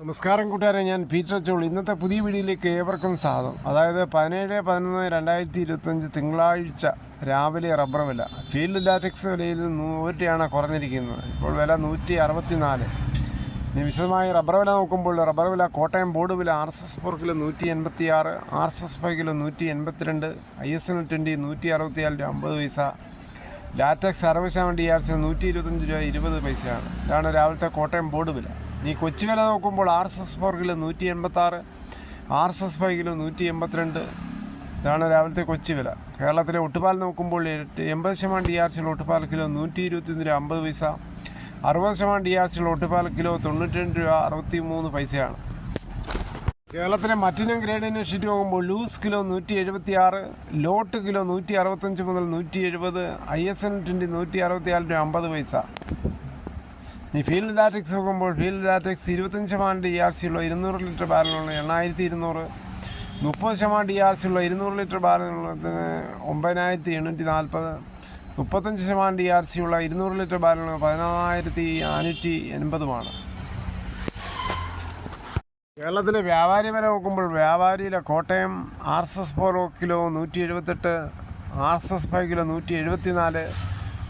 നമസ്കാരം കൂട്ടുകാരെ ഞാൻ പീറ്റർ ചോൾ ഇന്നത്തെ പുതിയ വീഡിയോയിലേക്ക് ഏവർക്കും സ്വാഗതം. അതായത് പതിനേഴ് പതിനൊന്ന് രണ്ടായിരത്തി ഇരുപത്തഞ്ച് തിങ്കളാഴ്ച രാവിലെ റബ്ബർ വില. ഫീൽഡ് ലാറ്റക്സ് വിലയിൽ നൂറ്റിയാണ് കുറഞ്ഞിരിക്കുന്നത്. ഇപ്പോൾ വില നൂറ്റി അറുപത്തി നാല് ഇനി വിശദമായി റബ്ബർ വില നോക്കുമ്പോൾ റബ്ബർ വില കോട്ടയം ബോർഡ് വില R S S four kilo നൂറ്റി എൺപത്തി ആറ് R S S five kilo നൂറ്റി എൺപത്തിരണ്ട് ഐ എസ് എൻ ട്വന്റി നൂറ്റി അറുപത്തിയാൽ രൂപ അമ്പത് പൈസ ലാറ്റക്സ് അറുപത് ശതമാനം ഡി ആർ സി നൂറ്റി ഇരുപത്തഞ്ച് രൂപ ഇരുപത് പൈസയാണ്. ഇതാണ് രാവിലത്തെ കോട്ടയം ബോർഡ് വില. ഈ കൊച്ചി വില നോക്കുമ്പോൾ R S S four kilo നൂറ്റി എൺപത്താറ് R S S five kilo നൂറ്റി എൺപത്തിരണ്ട് ഇതാണ് രാവിലത്തെ കൊച്ചി വില കേരളത്തിലെ ഒട്ടുപാൽ നോക്കുമ്പോൾ എൺപത് ശതമാനം ഡി ആർ സിയുള്ള ഒട്ടുപാൽ കിലോ നൂറ്റി ഇരുപത്തിയൊന്ന് രൂപ അമ്പത് പൈസ അറുപത് ശതമാനം ഡി ആർ സിയുള്ള ഒട്ടുപാൽ കിലോ തൊണ്ണൂറ്റി രണ്ട് രൂപ അറുപത്തി മൂന്ന് പൈസയാണ്. കേരളത്തിലെ മറ്റിനം ഗ്രേഡ് അന്വേഷിച്ച് പോകുമ്പോൾ ലൂസ് കിലോ നൂറ്റി എഴുപത്തി ആറ് ലോട്ട് കിലോ നൂറ്റി അറുപത്തഞ്ച് മുതൽ നൂറ്റി എഴുപത് ഐ എസ് എൻ ട്വന്റി നൂറ്റി അറുപത്തി ആറ് രൂപ അമ്പത് പൈസ. ഇനി ഫീൽഡ് ലാറ്റക്സ് നോക്കുമ്പോൾ ഫീൽഡ് ലാറ്റക്സ് ഇരുപത്തഞ്ച് ശതമാനം ഡി ആർ സി ഉള്ള ഇരുന്നൂറ് ലിറ്റർ ബാരലുള്ള എണ്ണായിരത്തി ഇരുന്നൂറ് മുപ്പത് ശതമാനം ഡി ആർ സി ഉള്ള ഇരുന്നൂറ് ലിറ്റർ ബാരലുള്ളതിന് ഒമ്പതിനായിരത്തി എണ്ണൂറ്റി നാൽപ്പത് മുപ്പത്തഞ്ച് ശതമാനം ഡി ആർ സി ഉള്ള ഇരുന്നൂറ് ലിറ്റർ ബാലനുള്ള പതിനാറായിരത്തി അഞ്ഞൂറ്റി എൺപതുമാണ്. കേരളത്തിലെ വ്യാപാരി വില നോക്കുമ്പോൾ വ്യാപാരിയിലെ Kottayam R S S four kilo നൂറ്റി എഴുപത്തെട്ട് R S S five kilo നൂറ്റി എഴുപത്തി നാല്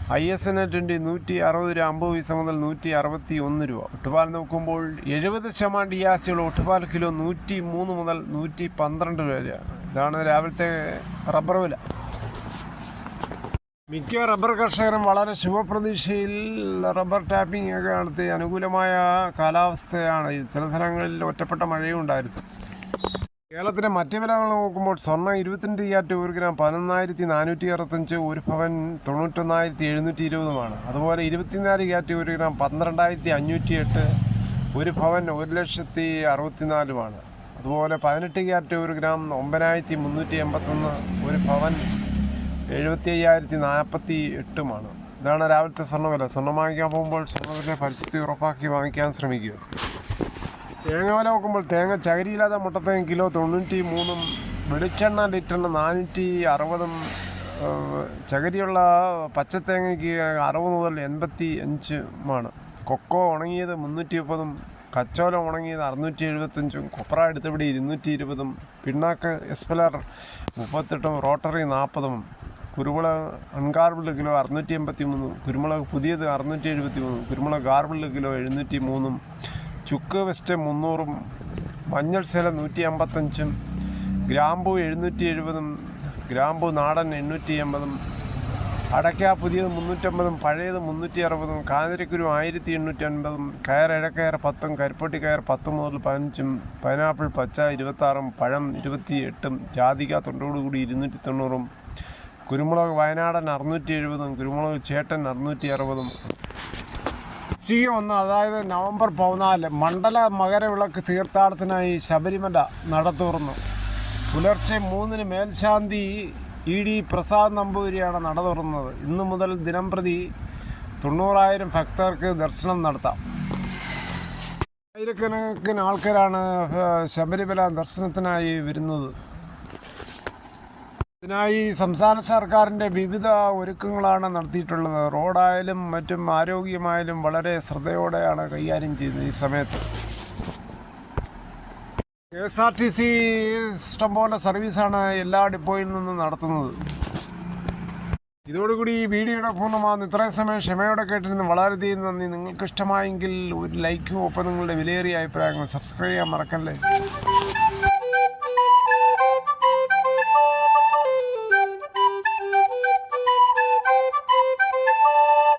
ഐ എസ് എൻ ട്വന്റി നൂറ്റി അറുപത് രൂപ അമ്പത് പൈസ മുതൽ നൂറ്റി അറുപത്തി ഒന്ന് രൂപ. ഒട്ടുപാൽ നോക്കുമ്പോൾ എഴുപത് ശതമാനം ഡി ആർ സിയുള്ള ഒട്ടുപാൽ കിലോ നൂറ്റി മൂന്ന് മുതൽ നൂറ്റി പന്ത്രണ്ട് രൂപ വരെയാണ്. ഇതാണ് രാവിലത്തെ റബ്ബർ വില. മിക്ക റബ്ബർ കർഷകരും വളരെ ശുഭപ്രതീക്ഷയിൽ റബ്ബർ ടാപ്പിംഗ് ഒക്കെ നടത്തി അനുകൂലമായ കാലാവസ്ഥയാണ് ചില സ്ഥലങ്ങളിൽ ഒറ്റപ്പെട്ട മഴയും ഉണ്ടായിരുന്നു കേരളത്തിലെ മറ്റ് വിലകൾ നോക്കുമ്പോൾ സ്വർണം ഇരുപത്തിരണ്ട് ക്യാറ്റ് ഒരു ഗ്രാം പതിനൊന്നായിരത്തി നാനൂറ്റി അറുപത്തഞ്ച് ഒരു ഭവൻ തൊണ്ണൂറ്റൊന്നായിരത്തി എഴുന്നൂറ്റി ഇരുപതുമാണ്. അതുപോലെ ഇരുപത്തിനാല് ക്യാറ്റ് ഒരു ഗ്രാം പന്ത്രണ്ടായിരത്തി അഞ്ഞൂറ്റി എട്ട് ഒരു ഭവൻ ഒരു ലക്ഷത്തി അറുപത്തിനാലുമാണ്. അതുപോലെ പതിനെട്ട് ക്യാറ്റ് ഒരു ഗ്രാം ഒമ്പതിനായിരത്തി മുന്നൂറ്റി എൺപത്തൊന്ന് ഒരു ഭവൻ എഴുപത്തി അയ്യായിരത്തി നാൽപ്പത്തി എട്ടുമാണ്. ഇതാണ് രാവിലത്തെ സ്വർണവില. സ്വർണം വാങ്ങിക്കാൻ പോകുമ്പോൾ സ്വർണത്തിന്റെ പരിസ്ഥിതി ഉറപ്പാക്കി വാങ്ങിക്കാൻ ശ്രമിക്കുക. തേങ്ങ വില നോക്കുമ്പോൾ തേങ്ങ ചകരിയില്ലാതെ മുട്ടത്തേങ്ങ കിലോ തൊണ്ണൂറ്റി മൂന്നും വെളിച്ചെണ്ണ ലിറ്ററിന് നാനൂറ്റി അറുപതും ചകരിയുള്ള പച്ചത്തേങ്ങയ്ക്ക് അറുപത് മുതൽ എൺപത്തി അഞ്ചുമാണ് കൊക്കോ ഉണങ്ങിയത് മുന്നൂറ്റി മുപ്പതും കച്ചോലം ഉണങ്ങിയത് അറുന്നൂറ്റി എഴുപത്തഞ്ചും കൊപ്ര എടുത്തവിടെ ഇരുന്നൂറ്റി ഇരുപതും പിണ്ണാക്ക് എസ്പെലർ മുപ്പത്തെട്ടും റോട്ടറി നാൽപ്പതും കുരുമുളക് അൺഗാർബിൾഡ് കിലോ അറുന്നൂറ്റി എൺപത്തി മൂന്നും കുരുമുളക് പുതിയത് അറുന്നൂറ്റി എഴുപത്തി മൂന്നും കുരുമുളക് ഗാർബിൾഡ് കിലോ എഴുന്നൂറ്റി മൂന്നും ചുക്ക് വെസ്റ്റ് മുന്നൂറും മഞ്ഞൾ ശല നൂറ്റി അമ്പത്തഞ്ചും ഗ്രാമ്പു എഴുന്നൂറ്റി എഴുപതും ഗ്രാമ്പു നാടൻ എണ്ണൂറ്റി എൺപതും അടയ്ക്ക പുതിയത് മുന്നൂറ്റമ്പതും പഴയത് മുന്നൂറ്റി അറുപതും കാതിരിക്കുരു ആയിരത്തി എണ്ണൂറ്റി അൻപതും കയർ ഇഴക്കയർ പത്തും കരിപ്പൊട്ടി കയർ പത്ത് മുതൽ പതിനഞ്ചും പൈനാപ്പിൾ പച്ച ഇരുപത്താറും പഴം ഇരുപത്തി എട്ടും ജാതിക തൊണ്ടോടുകൂടി ഇരുന്നൂറ്റി തൊണ്ണൂറും കുരുമുളക് വയനാടൻ അറുന്നൂറ്റി എഴുപതും കുരുമുളക് ചേട്ടൻ അറുന്നൂറ്റി അറുപതും ഉച്ചയ്ക്ക് വന്ന് അതായത് നവംബർ പതിനാല് മണ്ഡല മകരവിളക്ക് തീർത്ഥാടനത്തിനായി ശബരിമല നട തുറന്നു പുലർച്ചെ മൂന്നിന് മേൽശാന്തി ഇ ഡി പ്രസാദ് നമ്പൂതിരിയാണ് നട തുറന്നത് ഇന്നു മുതൽ ദിനം പ്രതി തൊണ്ണൂറായിരം ഭക്തർക്ക് ദർശനം നടത്താം. ആയിരക്കണക്കിന് ആൾക്കാരാണ് ശബരിമല ദർശനത്തിനായി വരുന്നത്. ഇതിനായി സംസ്ഥാന സർക്കാരിന്റെ വിവിധ ഒരുക്കങ്ങളാണ് നടത്തിയിട്ടുള്ളത്. റോഡായാലും മറ്റും ആരോഗ്യമായാലും വളരെ ശ്രദ്ധയോടെയാണ് കൈകാര്യം ചെയ്യുന്നത് ഈ സമയത്ത്. K S R T C ഇഷ്ടംപോലെ സർവീസാണ് എല്ലാ ഡിപ്പോയിൽ നിന്നും നടത്തുന്നത്. ഇതോടുകൂടി ഈ വീഡിയോയുടെ പൂർണമാകുന്നു. ഇത്രയും സമയം ക്ഷമയോടെ കേട്ടിരുന്നു. വളരെയധികം നന്ദി. നിങ്ങൾക്ക് ഇഷ്ടമായെങ്കിൽ ഒരു ലൈക്കും ഒപ്പം നിങ്ങളുടെ വിലയേറിയ അഭിപ്രായങ്ങൾ സബ്സ്ക്രൈബ് ചെയ്യാൻ മറക്കല്ലേ?